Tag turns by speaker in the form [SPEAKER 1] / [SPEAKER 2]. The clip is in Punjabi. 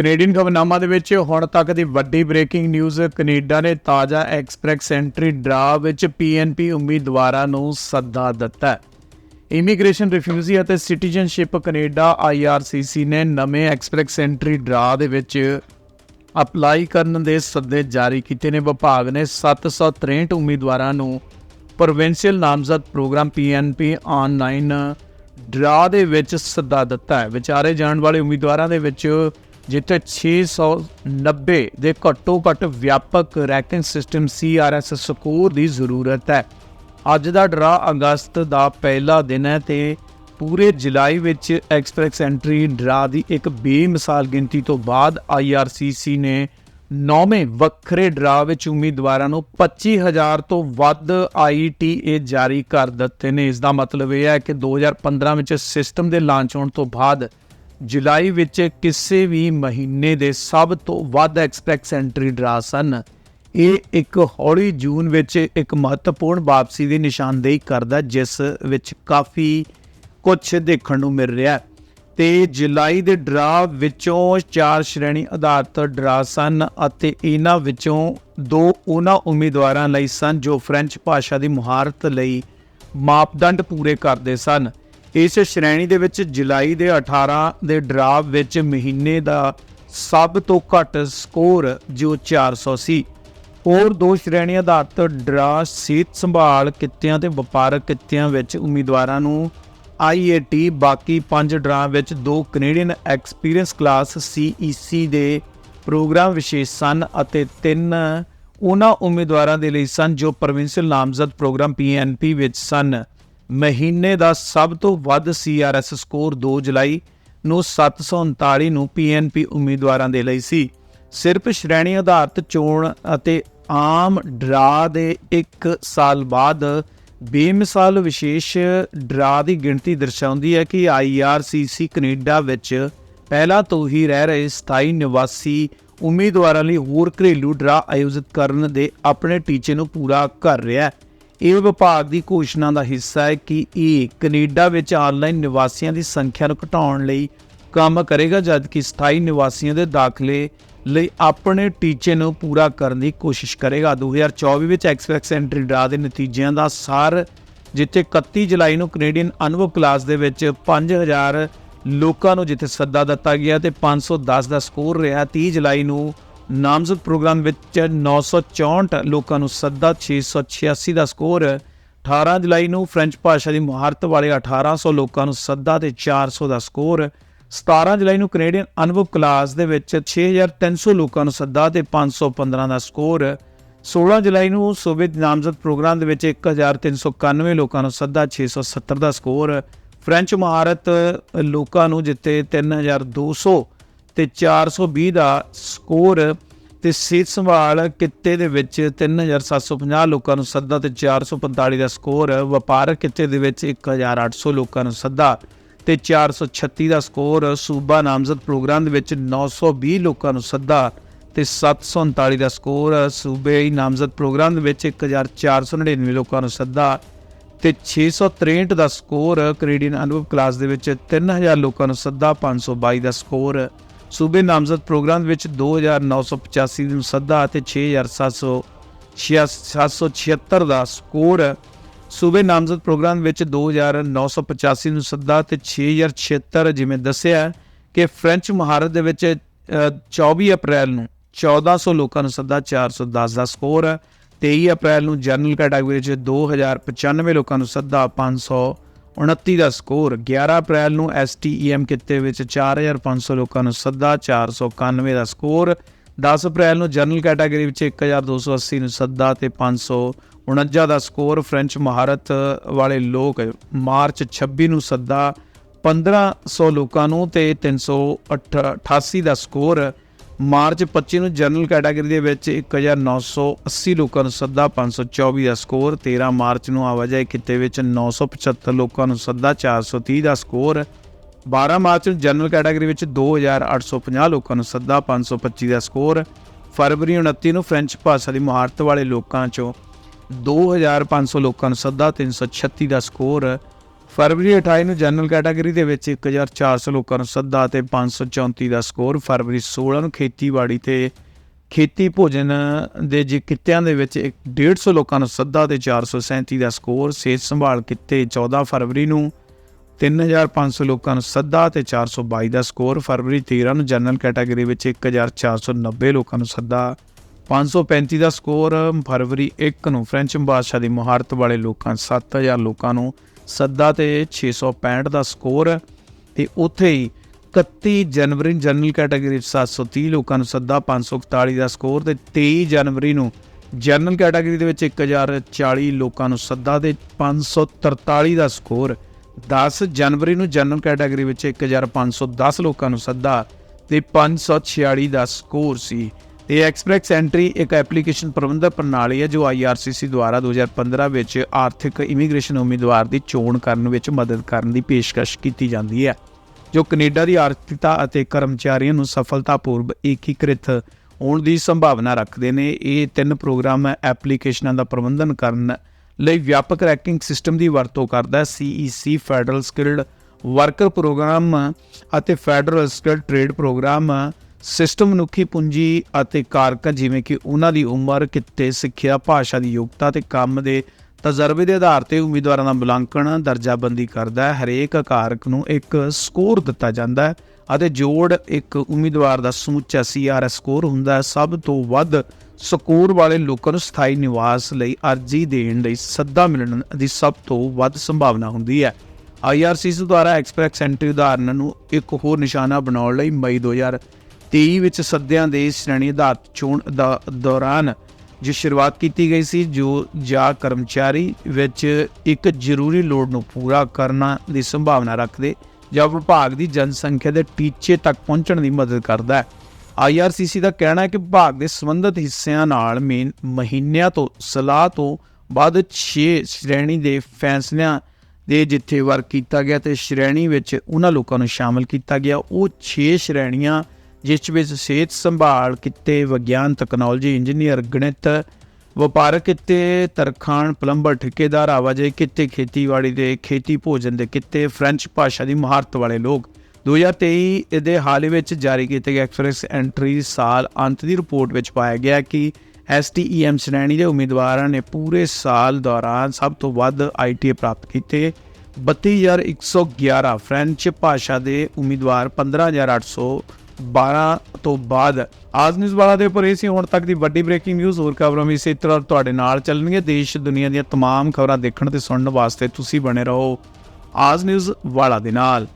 [SPEAKER 1] ਕੈਨੇਡੀਅਨ ਖਬਰਨਾਮਾ ਦੇ ਵਿੱਚ ਹੁਣ ਤੱਕ ਦੀ ਵੱਡੀ ਬ੍ਰੇਕਿੰਗ ਨਿਊਜ਼ ਕੈਨੇਡਾ ਨੇ ਤਾਜ਼ਾ ਐਕਸਪ੍ਰੈਸ ਐਂਟਰੀ ਡਰਾ ਵਿੱਚ ਪੀਐਨਪੀ ਉਮੀਦਵਾਰਾਂ ਨੂੰ ਸੱਦਾ ਦਿੱਤਾ ਇਮੀਗ੍ਰੇਸ਼ਨ ਰਿਫਿਊਜੀ ਅਤੇ ਸਿਟੀਜ਼ਨਸ਼ਿਪ ਕੈਨੇਡਾ ਆਈਆਰਸੀਸੀ ਨੇ ਨਵੇਂ ਐਕਸਪ੍ਰੈਸ ਐਂਟਰੀ ਡਰਾ ਦੇ ਵਿੱਚ ਅਪਲਾਈ ਕਰਨ ਦੇ ਸੱਦੇ ਜਾਰੀ ਕੀਤੇ ਨੇ। ਵਿਭਾਗ ਨੇ 763 ਉਮੀਦਵਾਰਾਂ ਨੂੰ ਪ੍ਰੋਵਿੰਸ਼ੀਅਲ ਨਾਮਜ਼ਦ ਪ੍ਰੋਗਰਾਮ ਪੀਐਨਪੀ ਆਨਲਾਈਨ ਡਰਾ ਦੇ ਵਿੱਚ ਸੱਦਾ ਦਿੱਤਾ ਹੈ। ਵਿਚਾਰੇ ਜਾਣ ਵਾਲੇ ਉਮੀਦਵਾਰਾਂ ਦੇ ਵਿੱਚ ਜਿੱਥੇ 690 ਦੇ ਘੱਟੋ ਘੱਟ ਵਿਆਪਕ ਰੈਂਕਿੰਗ ਸਿਸਟਮ ਸੀਆਰਐਸ ਸਕੋਰ ਦੀ ਜ਼ਰੂਰਤ ਹੈ। ਅੱਜ ਦਾ ਡਰਾ ਅਗਸਤ ਦਾ ਪਹਿਲਾ ਦਿਨ ਹੈ ਤੇ ਪੂਰੇ ਜੁਲਾਈ ਵਿੱਚ ਐਕਸਪ੍ਰੈਸ ਐਂਟਰੀ ਡਰਾ ਦੀ ਇੱਕ ਬੇਮਿਸਾਲ ਗਿਣਤੀ ਤੋਂ ਬਾਅਦ ਆਈਆਰਸੀਸੀ ਨੇ ਨੌਵੇਂ ਵੱਖਰੇ ਡਰਾ ਵਿੱਚ ਉਮੀਦਵਾਰਾਂ ਨੂੰ 25000 ਤੋਂ ਵੱਧ ਆਈਟੀਏ ਜਾਰੀ ਕਰ ਦਿੱਤੇ ਨੇ। ਇਸ ਦਾ ਮਤਲਬ ਇਹ ਹੈ ਕਿ 2015 ਵਿੱਚ ਸਿਸਟਮ ਦੇ ਲਾਂਚ ਹੋਣ ਤੋਂ ਬਾਅਦ ਜੁਲਾਈ ਵਿੱਚ ਕਿਸੇ ਵੀ ਮਹੀਨੇ ਦੇ ਸਭ ਤੋਂ ਵੱਧ ਐਕਸਪ੍ਰੈਸ ਐਂਟਰੀ ਡਰਾ ਸਨ। ਇਹ ਇੱਕ ਹੌਲੀ ਜੂਨ ਵਿੱਚ ਇੱਕ ਮਹੱਤਵਪੂਰਨ ਵਾਪਸੀ ਦੀ ਨਿਸ਼ਾਨਦੇਹੀ ਕਰਦਾ ਜਿਸ ਵਿੱਚ ਕਾਫੀ ਕੁਝ ਦੇਖਣ ਨੂੰ ਮਿਲ ਰਿਹਾ ਹੈ। ਤੇ ਜੁਲਾਈ ਦੇ ਡਰਾ ਵਿੱਚੋਂ ਚਾਰ ਸ਼੍ਰੇਣੀ ਆਧਾਰਿਤ ਡਰਾ ਸਨ ਅਤੇ ਇਹਨਾਂ ਵਿੱਚੋਂ ਦੋ ਉਹਨਾਂ ਉਮੀਦਵਾਰਾਂ ਲਈ ਸਨ ਜੋ ਫ੍ਰੈਂਚ ਭਾਸ਼ਾ ਦੀ ਮੁਹਾਰਤ ਲਈ ਮਾਪਦੰਡ ਪੂਰੇ ਕਰਦੇ ਸਨ। ਇਸ ਸ਼੍ਰੇਣੀ ਦੇ ਵਿੱਚ ਜੁਲਾਈ ਦੇ 18 ਦੇ ਡਰਾ ਵਿੱਚ ਮਹੀਨੇ ਦਾ ਸਭ ਤੋਂ ਘੱਟ ਸਕੋਰ ਜੋ 400 ਸੀ ਹੋਰ ਦੋ ਸ਼੍ਰੇਣੀਆਂ ਆਧਾਰਿਤ ਡਰਾ ਸਿਹਤ ਸੰਭਾਲ ਕਿੱਤਿਆਂ ਤੇ ਵਪਾਰਕ ਕਿੱਤਿਆਂ ਵਿੱਚ ਉਮੀਦਵਾਰਾਂ ਨੂੰ ਆਈਏਟੀ ਬਾਕੀ ਪੰਜ ਡਰਾ ਵਿੱਚ ਦੋ ਕੈਨੇਡੀਅਨ ਐਕਸਪੀਰੀਅੰਸ ਕਲਾਸ ਸੀਈਸੀ ਦੇ ਪ੍ਰੋਗਰਾਮ ਵਿਸ਼ੇਸ਼ ਸਨ ਅਤੇ ਤਿੰਨ ਉਹਨਾਂ ਉਮੀਦਵਾਰਾਂ ਦੇ ਲਈ ਸਨ ਜੋ ਪ੍ਰੋਵਿੰਸ਼ੀਅਲ ਨਾਮਜ਼ਦ ਪ੍ਰੋਗਰਾਮ ਪੀਐਨਪੀ ਵਿੱਚ ਸਨ। ਮਹੀਨੇ ਦਾ ਸਭ ਤੋਂ ਵੱਧ ਸੀਆਰਐਸ ਸਕੋਰ 2 ਜੁਲਾਈ ਨੂੰ 739 ਨੂੰ ਪੀਐਨਪੀ ਉਮੀਦਵਾਰਾਂ ਦੇ ਲਈ ਸੀ। ਸਿਰਫ ਸ਼੍ਰੇਣੀ ਆਧਾਰਿਤ ਚੋਣ ਅਤੇ ਆਮ ਡਰਾ ਦੇ 1 ਸਾਲ ਬਾਅਦ ਬੇਮਿਸਾਲ ਵਿਸ਼ੇਸ਼ ਡਰਾ ਦੀ ਗਿਣਤੀ ਦਰਸਾਉਂਦੀ ਹੈ ਕਿ ਆਈਆਰਸੀਸੀ ਕੈਨੇਡਾ ਵਿੱਚ ਪਹਿਲਾਂ ਤੋਂ ਹੀ ਰਹਿ ਰਹੇ ਸਥਾਈ ਨਿਵਾਸੀ ਉਮੀਦਵਾਰਾਂ ਲਈ ਹੋਰ ਘਰੇਲੂ ਡਰਾ ਆਯੋਜਿਤ ਕਰਨ ਦੇ ਆਪਣੇ ਟੀਚੇ ਨੂੰ ਪੂਰਾ ਕਰ ਰਿਹਾ ਹੈ। ਇਹ ਵਿਭਾਗ ਦੀ ਘੋਸ਼ਣਾ ਦਾ ਹਿੱਸਾ ਹੈ ਕਿ ਇਹ ਕੈਨੇਡਾ ਵਿੱਚ ਆਨਲਾਈਨ ਨਿਵਾਸੀਆਂ ਦੀ ਸੰਖਿਆ ਨੂੰ ਘਟਾਉਣ ਲਈ ਕੰਮ ਕਰੇਗਾ, ਜਦਕਿ ਸਥਾਈ ਨਿਵਾਸੀਆਂ ਦੇ ਦਾਖਲੇ ਲਈ ਆਪਣੇ ਟੀਚੇ ਨੂੰ ਪੂਰਾ ਕਰਨ ਦੀ ਕੋਸ਼ਿਸ਼ ਕਰੇਗਾ। 2024 ਵਿੱਚ ਐਕਸਪ੍ਰੈਸ ਐਂਟਰੀ ਡਰਾ ਦੇ ਨਤੀਜਿਆਂ ਦਾ ਸਾਰ, ਜਿੱਥੇ 31 ਜੁਲਾਈ ਨੂੰ ਕੈਨੇਡੀਅਨ ਅਨੁਭਵ ਕਲਾਸ ਦੇ ਵਿੱਚ 5000 ਲੋਕਾਂ ਨੂੰ ਜਿੱਥੇ ਸੱਦਾ ਦਿੱਤਾ ਗਿਆ ਤੇ 510 ਦਾ ਸਕੋਰ ਰਿਹਾ 30 ਜੁਲਾਈ ਨੂੰ ਨਾਮਜ਼ਦ ਪ੍ਰੋਗਰਾਮ ਵਿੱਚ 964 ਲੋਕਾਂ ਨੂੰ ਸੱਦਾ 686 ਦਾ ਸਕੋਰ 18 ਜੁਲਾਈ ਨੂੰ ਫ੍ਰੈਂਚ ਭਾਸ਼ਾ ਦੀ ਮੁਹਾਰਤ ਵਾਲੇ 1800 ਲੋਕਾਂ ਨੂੰ ਸੱਦਾ ਤੇ 400 ਦਾ ਸਕੋਰ 17 ਜੁਲਾਈ ਨੂੰ ਕੈਨੇਡੀਅਨ ਅਨੁਭਵ ਕਲਾਸ ਦੇ ਵਿੱਚ 6300 ਲੋਕਾਂ ਨੂੰ ਸੱਦਾ ਤੇ 515 ਦਾ ਸਕੋਰ 16 ਜੁਲਾਈ ਨੂੰ ਸੂਬੇ ਨਾਮਜ਼ਦ ਪ੍ਰੋਗਰਾਮ ਦੇ ਵਿੱਚ 1391 ਲੋਕਾਂ ਨੂੰ ਸੱਦਾ 670 ਦਾ ਸਕੋਰ, ਫ੍ਰੈਂਚ ਮਹਾਰਤ ਲੋਕਾਂ ਨੂੰ ਜਿੱਤੇ 3200 ਤੇ 420 ਦਾ ਸਕੋਰ ਤੇ ਸਿਹਤ ਸੰਭਾਲ ਕਿੱਤੇ ਦੇ ਵਿੱਚ 3750 ਲੋਕਾਂ ਨੂੰ ਸੱਦਾ ਤੇ 445 ਦਾ ਸਕੋਰ, ਵਪਾਰਕ ਕਿੱਤੇ ਦੇ ਵਿੱਚ 1800 ਲੋਕਾਂ ਨੂੰ ਸੱਦਾ ਤੇ 436 ਦਾ ਸਕੋਰ, ਸੂਬਾ ਨਾਮਜ਼ਦ ਪ੍ਰੋਗਰਾਮ ਦੇ ਵਿੱਚ 920 ਲੋਕਾਂ ਨੂੰ ਸੱਦਾ ਤੇ 739 ਦਾ ਸਕੋਰ, ਸੂਬੇ ਨਾਮਜ਼ਦ ਪ੍ਰੋਗਰਾਮ ਦੇ ਵਿੱਚ 1499 ਲੋਕਾਂ ਨੂੰ ਸੱਦਾ ਤੇ 663 ਦਾ ਸਕੋਰ, ਕੈਨੇਡੀਅਨ ਅਨੁਭਵ ਕਲਾਸ ਦੇ ਵਿੱਚ 3000 ਲੋਕਾਂ ਨੂੰ ਸੱਦਾ 522 ਦਾ ਸਕੋਰ। ਸੂਬੇ ਨਾਮਜ਼ਦ ਪ੍ਰੋਗਰਾਮ ਵਿੱਚ 2985 ਨੂੰ ਸੱਦਾ ਅਤੇ 6776 ਦਾ ਸਕੋਰ। ਸੂਬੇ ਨਾਮਜ਼ਦ ਪ੍ਰੋਗਰਾਮ ਵਿੱਚ 2985 ਨੂੰ ਸੱਦਾ ਤੇ 6076 ਜਿਵੇਂ ਦੱਸਿਆ ਕਿ ਫ੍ਰੈਂਚ ਮਹਾਰਤ ਦੇ ਵਿੱਚ 24 ਅਪ੍ਰੈਲ ਨੂੰ 1400 ਲੋਕਾਂ ਨੂੰ ਸੱਦਾ 410 ਦਾ ਸਕੋਰ। 23 ਅਪ੍ਰੈਲ ਨੂੰ ਜਨਰਲ ਕੈਟਾਗਰੀ ਵਿੱਚ 2095 ਲੋਕਾਂ ਨੂੰ ਸੱਦਾ 529 ਦਾ ਸਕੋਰ 11 ਅਪ੍ਰੈਲ ਨੂੰ ਐਸਟੀਈਐਮ ਕਿੱਤੇ ਵਿੱਚ 4500 ਲੋਕਾਂ ਨੂੰ ਸੱਦਾ 491 ਦਾ ਸਕੋਰ 10 ਅਪ੍ਰੈਲ ਨੂੰ ਜਨਰਲ ਕੈਟਾਗਰੀ ਵਿੱਚ 1280 ਨੂੰ ਸੱਦਾ ਤੇ 549 ਦਾ ਸਕੋਰ, ਫ੍ਰੈਂਚ ਮਹਾਰਤ ਵਾਲੇ ਲੋਕ ਮਾਰਚ 26 ਨੂੰ ਸੱਦਾ 1500 ਲੋਕਾਂ ਨੂੰ ਤੇ 388 ਦਾ ਸਕੋਰ ਮਾਰਚ 25 ਨੂੰ ਜਨਰਲ ਕੈਟਾਗਰੀ ਦੇ ਵਿੱਚ 1980 ਲੋਕਾਂ ਨੂੰ ਸੱਦਾ 524 ਦਾ ਸਕੋਰ 13 ਮਾਰਚ ਨੂੰ ਆਵਾਜਾਈ ਕਿੱਤੇ ਵਿੱਚ 975 ਲੋਕਾਂ ਨੂੰ ਸੱਦਾ 430 ਦਾ ਸਕੋਰ 12 ਮਾਰਚ ਨੂੰ ਜਨਰਲ ਕੈਟਾਗਰੀ ਵਿੱਚ 2850 ਲੋਕਾਂ ਨੂੰ ਸੱਦਾ 525 ਦਾ ਸਕੋਰ, ਫਰਵਰੀ 29 ਨੂੰ ਫ੍ਰੈਂਚ ਭਾਸ਼ਾ ਦੀ ਮੁਹਾਰਤ ਵਾਲੇ ਲੋਕਾਂ ਚੋਂ 2500 ਲੋਕਾਂ ਨੂੰ ਸੱਦਾ 336 ਦਾ ਸਕੋਰ ਫਰਵਰੀ 28 ਨੂੰ ਜਨਰਲ ਕੈਟਾਗਰੀ ਦੇ ਵਿੱਚ 1400 ਲੋਕਾਂ ਨੂੰ ਸੱਦਾ ਤੇ 534 ਦਾ ਸਕੋਰ, ਫਰਵਰੀ 16 ਨੂੰ ਖੇਤੀਬਾੜੀ ਤੇ ਖੇਤੀ ਭੋਜਨ ਦੇ ਜੇ ਕਿੱਤਿਆਂ ਦੇ ਵਿੱਚ ਇੱਕ 150 ਲੋਕਾਂ ਨੂੰ ਸੱਦਾ ਤੇ 437 ਦਾ ਸਕੋਰ, ਸਿਹਤ ਸੰਭਾਲ ਕਿੱਤੇ 14 ਫਰਵਰੀ ਨੂੰ 3500 ਲੋਕਾਂ ਨੂੰ ਸੱਦਾ ਤੇ 422 ਦਾ ਸਕੋਰ, ਫਰਵਰੀ 13 ਨੂੰ ਜਨਰਲ ਕੈਟਾਗਰੀ ਵਿੱਚ 1490 ਲੋਕਾਂ ਨੂੰ ਸੱਦਾ 535 ਦਾ ਸਕੋਰ, ਫਰਵਰੀ 1 ਨੂੰ ਫ੍ਰੈਂਚ ਭਾਸ਼ਾ ਦੀ ਮੁਹਾਰਤ ਵਾਲੇ ਲੋਕਾਂ 7000 ਲੋਕਾਂ ਨੂੰ ਸੱਦਾ ਤੇ 665 ਦਾ ਸਕੋਰ ਤੇ ਉੱਥੇ ਹੀ 31 ਜਨਵਰੀ ਨੂੰ ਜਨਰਲ ਕੈਟਾਗਰੀ ਵਿੱਚ 730 ਲੋਕਾਂ ਨੂੰ ਸੱਦਾ 541 ਦਾ ਸਕੋਰ ਤੇ 23 ਜਨਵਰੀ ਨੂੰ ਜਨਰਲ ਕੈਟਾਗਰੀ ਦੇ ਵਿੱਚ 1040 ਲੋਕਾਂ ਨੂੰ ਸੱਦਾ ਤੇ 543 ਦਾ ਸਕੋਰ 10 ਜਨਵਰੀ ਨੂੰ ਜਨਰਲ ਕੈਟਾਗਰੀ ਵਿੱਚ 1510 ਲੋਕਾਂ ਨੂੰ ਸੱਦਾ ਤੇ 546 ਦਾ ਸਕੋਰ ਸੀ। ਇਹ ਐਕਸਪ੍ਰੈਸ ਐਂਟਰੀ ਇੱਕ ਐਪਲੀਕੇਸ਼ਨ ਪ੍ਰਬੰਧਕ ਪ੍ਰਣਾਲੀ ਹੈ ਜੋ ਆਈਆਰਸੀਸੀ ਦੁਆਰਾ 2015 ਵਿੱਚ ਆਰਥਿਕ ਇਮੀਗ੍ਰੇਸ਼ਨ ਉਮੀਦਵਾਰ ਦੀ ਚੋਣ ਕਰਨ ਵਿੱਚ ਮਦਦ ਕਰਨ ਦੀ ਪੇਸ਼ਕਸ਼ ਕੀਤੀ ਜਾਂਦੀ ਹੈ, ਜੋ ਕੈਨੇਡਾ ਦੀ ਆਰਥਿਕਤਾ ਅਤੇ ਕਰਮਚਾਰੀਆਂ ਨੂੰ ਸਫਲਤਾਪੂਰਵਕ ਏਕੀਕ੍ਰਿਤ ਹੋਣ ਦੀ ਸੰਭਾਵਨਾ ਰੱਖਦੇ ਨੇ। ਇਹ ਤਿੰਨ ਪ੍ਰੋਗਰਾਮ ਐਪਲੀਕੇਸ਼ਨਾਂ ਦਾ ਪ੍ਰਬੰਧਨ ਕਰਨ ਲਈ ਵਿਆਪਕ ਰੈਂਕਿੰਗ ਸਿਸਟਮ ਦੀ ਵਰਤੋਂ ਕਰਦਾ ਹੈ। CEC federal skilled worker program ਅਤੇ federal skilled trade program system ਮਨੁੱਖੀ ਪੂੰਜੀ ਅਤੇ ਕਾਰਕਾਂ ਜਿਵੇਂ ਕਿ ਉਹਨਾਂ ਦੀ ਉਮਰ, ਕਿੱਤੇ, ਸਿੱਖਿਆ, ਭਾਸ਼ਾ ਦੀ ਯੋਗਤਾ ਤੇ ਕੰਮ ਦੇ ਤਜਰਬੇ ਦੇ ਆਧਾਰ ਤੇ ਉਮੀਦਵਾਰਾਂ ਦਾ ਮੁਲਾਂਕਣ ਦਰਜਾਬੰਦੀ ਕਰਦਾ ਹੈ। ਹਰੇਕ ਕਾਰਕ ਨੂੰ ਇੱਕ ਸਕੋਰ ਦਿੱਤਾ ਜਾਂਦਾ ਹੈ ਅਤੇ ਜੋੜ ਇੱਕ ਉਮੀਦਵਾਰ ਦਾ ਸਮੁੱਚਾ ਸੀਆਰਐਸ ਸਕੋਰ ਹੁੰਦਾ ਹੈ। ਸਭ ਤੋਂ ਵੱਧ ਸਕੋਰ ਵਾਲੇ ਲੋਕਾਂ ਨੂੰ ਸਥਾਈ ਨਿਵਾਸ ਲਈ ਅਰਜ਼ੀ ਦੇਣ ਲਈ ਸੱਦਾ ਮਿਲਣ ਦੀ ਸਭ ਤੋਂ ਵੱਧ ਸੰਭਾਵਨਾ ਹੁੰਦੀ ਹੈ। ਆਈਆਰਸੀਸੀ ਦੁਆਰਾ ਐਕਸਪ੍ਰੈਸ ਐਂਟਰੀ ਉਦਾਹਰਨ ਨੂੰ ਇੱਕ ਹੋਰ ਨਿਸ਼ਾਨਾ ਬਣਾਉਣ ਲਈ ਮਈ 2023 ਵਿੱਚ ਸੱਦਿਆਂ ਦੇ ਸ਼੍ਰੇਣੀ ਆਧਾਰਿਤ ਚੋਣ ਦਾ ਦੌਰਾਨ ਜੋ ਸ਼ੁਰੂਆਤ ਕੀਤੀ ਗਈ ਸੀ, ਜੋ ਜਾਂ ਕਰਮਚਾਰੀ ਵਿੱਚ ਇੱਕ ਜ਼ਰੂਰੀ ਲੋੜ ਨੂੰ ਪੂਰਾ ਕਰਨਾ ਦੀ ਸੰਭਾਵਨਾ ਰੱਖਦੇ ਜਾਂ ਵਿਭਾਗ ਦੀ ਜਨਸੰਖਿਆ ਦੇ ਟੀਚੇ ਤੱਕ ਪਹੁੰਚਣ ਦੀ ਮਦਦ ਕਰਦਾ ਹੈ। ਆਈਆਰਸੀਸੀ ਦਾ ਕਹਿਣਾ ਹੈ ਕਿ ਵਿਭਾਗ ਦੇ ਸੰਬੰਧਿਤ ਹਿੱਸਿਆਂ ਨਾਲ ਮੇਨ ਮਹੀਨਿਆਂ ਤੋਂ ਸਲਾਹ ਤੋਂ ਬਾਅਦ 6 ਸ਼੍ਰੇਣੀ ਦੇ ਫੈਸਲਿਆਂ ਦੇ ਜਿੱਥੇ ਵਰਕ ਕੀਤਾ ਗਿਆ ਤੇ ਸ਼੍ਰੇਣੀ ਵਿੱਚ ਉਹਨਾਂ ਲੋਕਾਂ ਨੂੰ ਸ਼ਾਮਲ ਕੀਤਾ ਗਿਆ। ਉਹ 6 ਸ਼੍ਰੇਣੀਆਂ ਜਿਸ ਵਿੱਚ ਸਿਹਤ ਸੰਭਾਲ ਕਿੱਤੇ, ਵਿਗਿਆਨ ਟੈਕਨੋਲੋਜੀ ਇੰਜੀਨੀਅਰ ਗਣਿਤ, ਵਪਾਰਕ ਕਿੱਤੇ, ਤਰਖਾਣ ਪਲੰਬਰ ਠੇਕੇਦਾਰ, ਆਵਾਜਾਈ ਕਿੱਤੇ, ਖੇਤੀਬਾੜੀ ਦੇ, ਖੇਤੀ ਭੋਜਨ ਦੇ ਕਿੱਤੇ ਫ੍ਰੈਂਚ ਭਾਸ਼ਾ ਦੀ ਮਹਾਰਤ ਵਾਲੇ ਲੋਕ। 2023 ਦੇ ਹਾਲ ਹੀ ਵਿੱਚ ਜਾਰੀ ਕੀਤੇ ਗਏ ਐਕਸਪ੍ਰੈਸ ਐਂਟਰੀ ਸਾਲ ਅੰਤ ਦੀ ਰਿਪੋਰਟ ਵਿੱਚ ਪਾਇਆ ਗਿਆ ਕਿ ਐਸਟੀਈਐਮ ਸ਼੍ਰੇਣੀ ਦੇ ਉਮੀਦਵਾਰਾਂ ਨੇ ਪੂਰੇ ਸਾਲ ਦੌਰਾਨ ਸਭ ਤੋਂ ਵੱਧ ਆਈਟੀਏ ਪ੍ਰਾਪਤ ਕੀਤੇ। 32111 ਫ੍ਰੈਂਚ ਭਾਸ਼ਾ ਦੇ ਉਮੀਦਵਾਰ 15812 ਤੋਂ ਬਾਅਦ ਆਜ ਨਿਊਜ਼ ਵਾਲਾ ਦੇ ਉੱਪਰ ਇਹ ਸੀ ਹੁਣ ਤੱਕ ਦੀ ਵੱਡੀ ਬ੍ਰੇਕਿੰਗ ਨਿਊਜ਼ ਹੋਰ ਖਬਰਾਂ ਵੀ ਇਸੇ ਤਰ੍ਹਾਂ ਤੁਹਾਡੇ ਨਾਲ ਚੱਲਣਗੀਆਂ ਦੇਸ਼ ਦੁਨੀਆ ਦੀਆਂ तमाम ਖਬਰਾਂ ਦੇਖਣ ਤੇ ਸੁਣਨ ਵਾਸਤੇ ਤੁਸੀਂ ਬਣੇ ਰਹੋ ਆਜ ਨਿਊਜ਼ ਵਾਲਾ ਦੇ ਨਾਲ